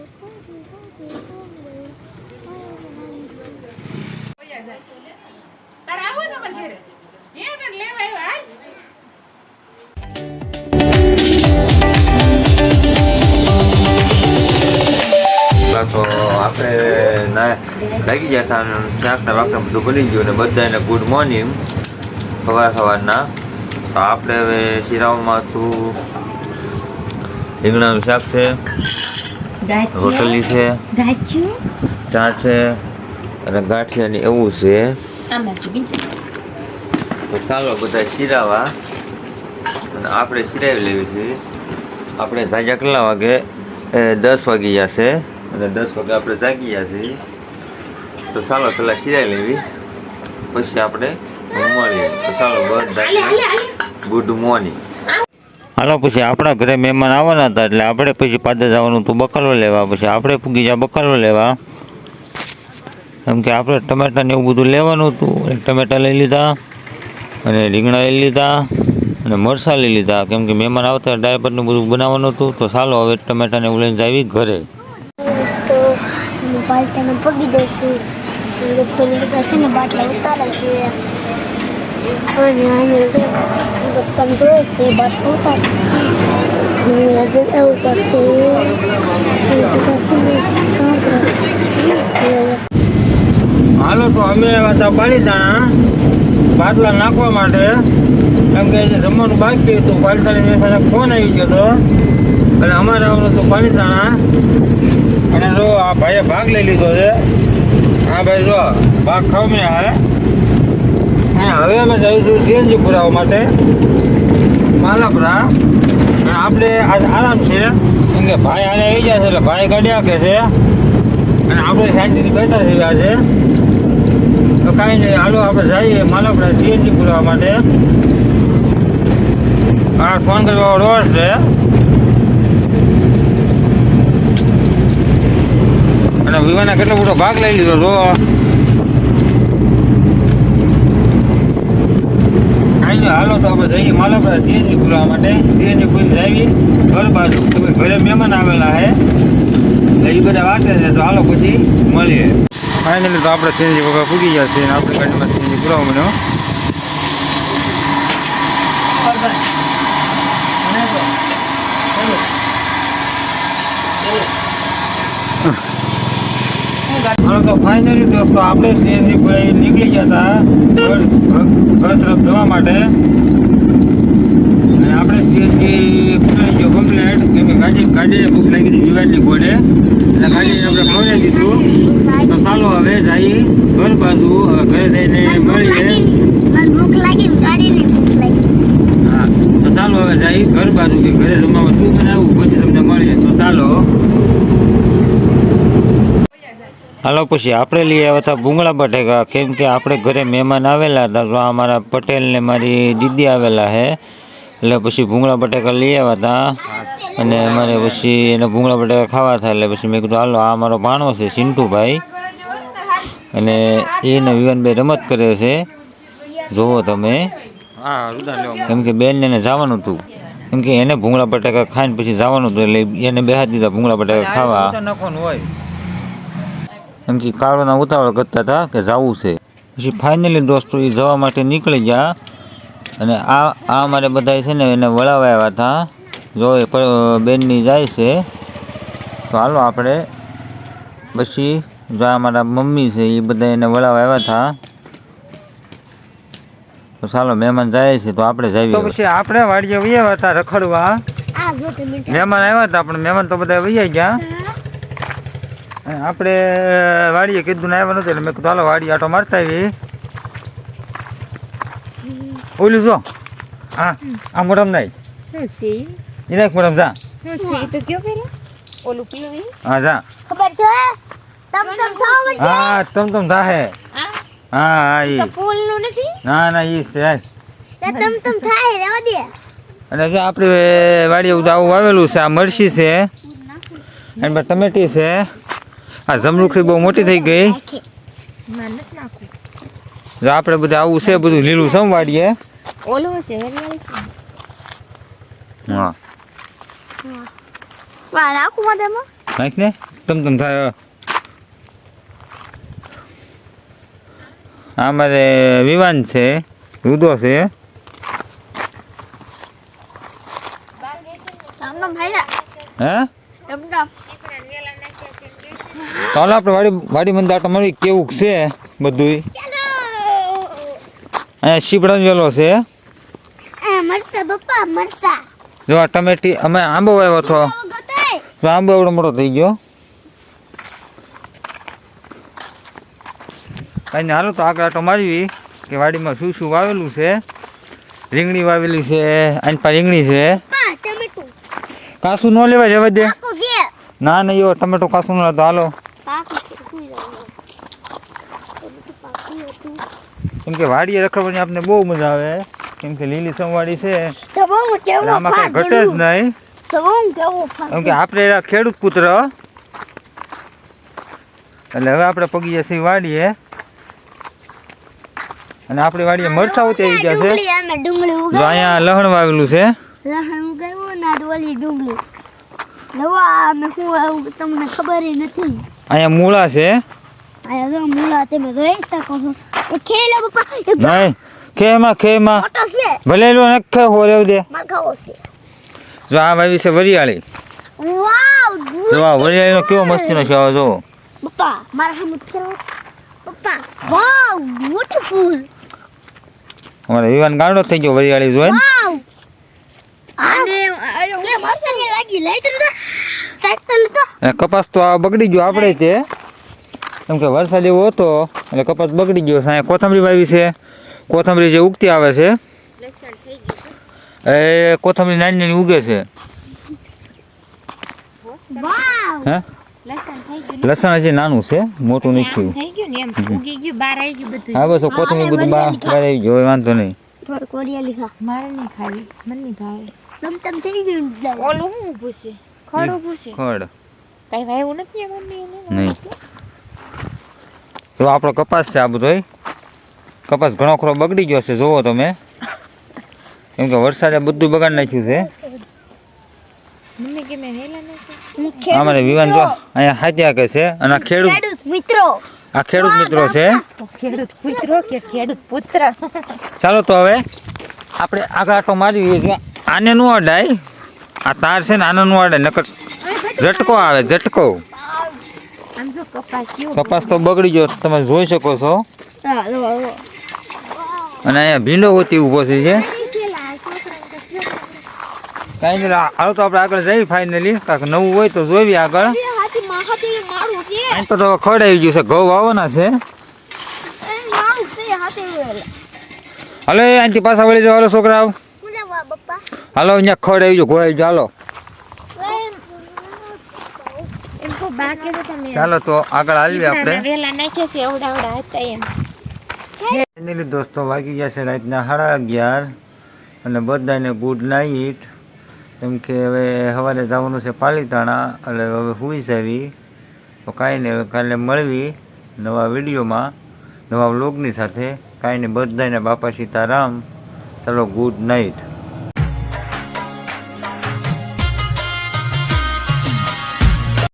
તારે ને તો આપણે લાગી ગયા બધું બની ગયું અને બધાને ગુડ મોર્નિંગ સવાર સવારના. તો આપણે હવે શિરાવમાં હતું રીંગણાનું શાક છે. રોટલી છે ચાટ ચા છે અને ગાંઠિયાની એવું છે. છે તો ચાલો બધા શીરાવા. અને આપણે શીરાવી લેવી છે. આપણે સાંજે કેટલા વાગે? એ દસ વાગી જશે. અને દસ વાગે આપણે જાગી જશે તો ચાલો પહેલાં શિરાવી લેવી. પછી આપણે મળીએ તો ચાલો ગુડ મોર્નિંગ. હાલો, પછી આપણા ઘરે મહેમાન આવવાના હતા એટલે આપણે પછી પાદર જવાનું હતું બકાલો લેવા. પછી આપણે પૂગી જ્યાં બકાલો લેવા. એમ કે આપણે ટમેટાને એવું બધું લેવાનું હતું. ટમેટા લઈ લીધા, અને રીંગણા લઈ લીધા, અને મરસા લઈ લીધા. કેમ કે મહેમાન આવતા ડાયપરનું બધું બનાવવાનું હતું. તો ચાલો, હવે ટમેટાને એવું લઈને આવી ઘરે. બાટલા ઉતારે છે. પપ્પાને જોઈએ તે બાટલા ઉતારે અને એવું કરશે હાલો, તો અમે એવા હતા પાલીતાણા બાટલા નાખવા માટે. કેમ કે જમવાનું બાકી હતું પાલીતાણા સાથે ફોન આવી ગયો હતો. અને અમારે આવવાનું હતું પાલીતાણા અને જો આ ભાઈએ ભાગ લઈ લીધો છે. હા ભાઈ જો ભાગ ખાવને હે હવે અમે જઈશું સીએનજી પુરાવા માટે, માલપરા. અને આપણે આરામ છે, કેમ કે ભાઈ આને આવી ગયા છે એટલે ભાઈ ગાડી કે છે. અને આપણે શાંતિથી બેઠા થઈ ગયા છે તો કાંઈ નહીં, હાલો આપણે જઈએ માલપડા સીએનજી પુરાવા માટે. આ ફોન કરવા રોડ છે. અને વિવાના કેટલો મોટો ભાગ લઈ લીધો તો કાંઈ નહીં હાલો તો આપણે જઈએ માલપડા સીએનજી પુરાવા માટે. સીએનજી પૂરી જઈએ ઘર બાજુ. તમે ઘરે મહેમાન આવેલા છે એ બધા વાંચે છે, તો હાલો પછી મળીએ. ફાઇનલી તો આપણે સીએનજી વગર પૂગી ગયા છીએ આપણે ગાડીમાં સીએનજી પુરાવો બન્યો હાલો તો ફાઇનલી દોસ્તો આપણે સીએનજી પુરાવી નીકળી ગયા હતા ઘર તરફ જવા માટે. અને આપણે સીએનજી પુરાઈ ગયો કમ્પ્લેટ કેમ કે ગાડી ગાડીએ ભૂખ લાગી હતી વિવાદની ગોડે એટલે ગાડીને આપણે ખવડાવી દીધું. તો ચાલો હવે જઈ ઘર બાજુ. હવે ઘરે જઈને મળીએ. હા તો ચાલો હવે જઈ ઘર બાજુ કે ઘરે જમવામાં શું બનાવવું પછી તમને મળીએ. તો ચાલો. હાલો પછી આપણે લઈ આવ્યા હતા ભૂંગળા બટેકા. કેમ કે આપણે ઘરે મહેમાન આવેલા હતા તો અમારા પટેલ ને મારી દીદી આવેલા છે એટલે પછી ભૂંગળા બટેકા લઈ આવ્યા હતા. અને અમારે પછી એને ભૂંગળા બટેકા ખાવા હતા એટલે પછી મેં કીધું હાલો આ અમારો ભાણો છે ચિંટુભાઈ અને એને વિવાનભાઈ રમત કરે છે. જુઓ તમે. કેમ કે બેનને એને જવાનું હતું. કેમ કે એને ભૂંગળા બટાકા ખાઈને પછી જવાનું હતું એટલે એને બેહાડી દીધા ભૂંગળા બટાકા ખાવા. એમ કે કાળોના ઉતાવળ કરતા હતા કે જવું છે. પછી ફાઇનલી દોસ્તો એ જવા માટે નીકળી ગયા અને આ આ મારે બધા છે ને એને વળાવવા આવ્યા હતા. જો એ બેનની જાય છે તો હાલો આપણે પછી જો આ અમારા મમ્મી છે એ બધા એને વળાવવા આવ્યા હતા. તો ચાલો મહેમાન જાય છે તો આપણે જઈએ તો પછી આપણે વાડીએ વૈયા હતા રખડવા. આ જો તમે મહેમાન આવ્યા હતા પણ મહેમાન તો બધા વૈયા ગયા. આપણે વાડીએ કીધું ના આવ્યા નતું એટલે મેં કીધું હાલો વાડી આટો મારતા આવી. ઓલું જો હા આ મોટમ નાઈ એ નાખ મોટમ જા. શું છે? એ તો કયો પેલા ઓલું પીળું હા જા. ખબર છે? તમ તમ થાવ હા તમ તમ થાહે. આ હા હા ઈ. તો ફૂલનું નથી? ના ના ઈ છે તમ તમ થાય રહેવા દે. અને જે આપણે વાડીએ બધું આવેલું વાવેલું છે આ મરસી છે. અને ટમેટી છે. આ જમરૂખી બહુ મોટી થઈ ગઈ. આપડે બધા જો આપણે બધું આવું છે બધું લીલું સંવાડીએ ઓલું છે. હા. નાખ ને. તમ તમ થાય. અમારે વિવાન છે રુદો છે. હે? ચાલો આપણે વાડી વાડી મંદ આટો મળી કેવું છે બધુંય? ચાલો અહીંયા શીપડા વેલો છે. જો આ ટમેટી અમે આંબો વાવ્યો હતો. તો આંબો એવડો મોટો થઈ ગયો. કાંઈ હાલો તો આગળ આટો મારવી કે વાડીમાં શું શું વાવેલું છે. રીંગણી વાવેલી છે આની પાસે રીંગણી છે. કાસુ ન લેવાય જવા દે. ના ના નહીં એવો ટમેટો કાસું ન લેતો હાલો પાકું છે સુઈ જાવ ટમેટું પાકું હતું કેમ કે વાડીએ રખડવાની આપણે બહુ મજા આવે. કેમ કે લીલી સંવાડી છે. આમાં કઈ ઘટે જ નહીં. કેમ કે આપણે ખેડૂત પુત્ર. એટલે હવે આપણે પગીએ છીએ વાડીએ. અને આપણી વાડીએ મરચા ઉતરી ગયા છે. જો અહીંયા લહણ વાવેલું છે. લહણ ને ડુંગળી. તમને ખબર નથી. અહીંયા મૂળા છે. જો મૂળા તમે જોઈ શકો છો. ખેલો પપ્પા નહીં ખેમાં ખેમાં. ભલેલું નખે હોરેવ દે. માર ખાવો છે. જો આ ભાઈ છે વરિયાળી. વાવ જો આ વરિયાળીનો કેવો મસ્તીનો છે આવો જો. પપ્પા મારા સામે કરો પપ્પા વાવ બ્યુટીફુલ અમારે વિવાન ગાંડો થઈ ગયો વરિયાળી જોઈ કપાસ તો આ બગડી ગયો આપણે તે. કેમ કે વરસાદ એવો હતો એટલે કપાસ બગડી ગયો છે. અહીંયા કોથમરી વાવી છે. કોથમરી જે ઉગતી આવે છે એ કોથમરી નાની નાની ઉગે છે. હે? લસણ થઈ ગયું લસણ હજી નાનું છે મોટું નથી થયું. થઈ ગયું ને એમ? ઉગી ગયું બહાર આવી ગયું બધું. હા બસ કોથમરી બધું બહાર આવી ગયો વાંધો નહીં. નહીં ખાવી મને નહીં ભાવે. તમ તમ થઈ ગયું ઓલું શું ઊભું છે ખડ. તો આપણો કપાસ છે આ બધોય કપાસ ઘણો ખરો બગડી ગયો છે જોવો તમે. કેમ કે વરસાદે બધું બગાડ નાખ્યું છે મમ્મી કે મેં હેલા નથી અમારે વિવાન જો અહીંયા હાજ્યા કે છે અને આ ખેડૂત મિત્રો. આ ખેડૂત મિત્રો છે ખેડૂત પુત્રો કે ખેડૂત પુત્ર? ચાલો તો હવે આપણે આગળ આટો મારી છે આને નું અડાય. આ તાર છે ને આને નું અડાય નકર ઝટકો આવે ઝટકો. જો કપાસ કેવો કપાસ તો બગડી ગયો તમે જોઈ શકો છો. અને અહીંયા ભીંડો હોતી ઊભો છે કાંઈ નહીં હાલો તો આપણે આગળ જઈએ ફાઇનલી કાંક નવું હોય તો જોઈએ આગળ. અહીં તો તો ખડ આવી ગયું છે ઘઉં વાવવાના છે. હાલો અહીંથી પાછા વળી જાવ હાલો છોકરા હાલો અહીંયા ખવડાવી ગયો ગયો ગયું હાલો એમ કો બા કે તો તમે ચાલો તો આગળ આવીએ આપણે. વેલા હતા એમ. ફાઇનલી દોસ્તો વાગી ગયા છે રાતના સાડા અગિયાર અને બધાને ગુડ નાઇટ. કેમ કે હવે સવારે જવાનું છે પાલીતાણા એટલે હવે હુઈ જવી. તો કાંઈ નહીં હવે કાલે મળવી નવા વિડીયોમાં નવા વ્લોગની સાથે. કાંઈ નહીં બધાને બાપા સીતારામ. ચાલો ગુડ નાઇટ.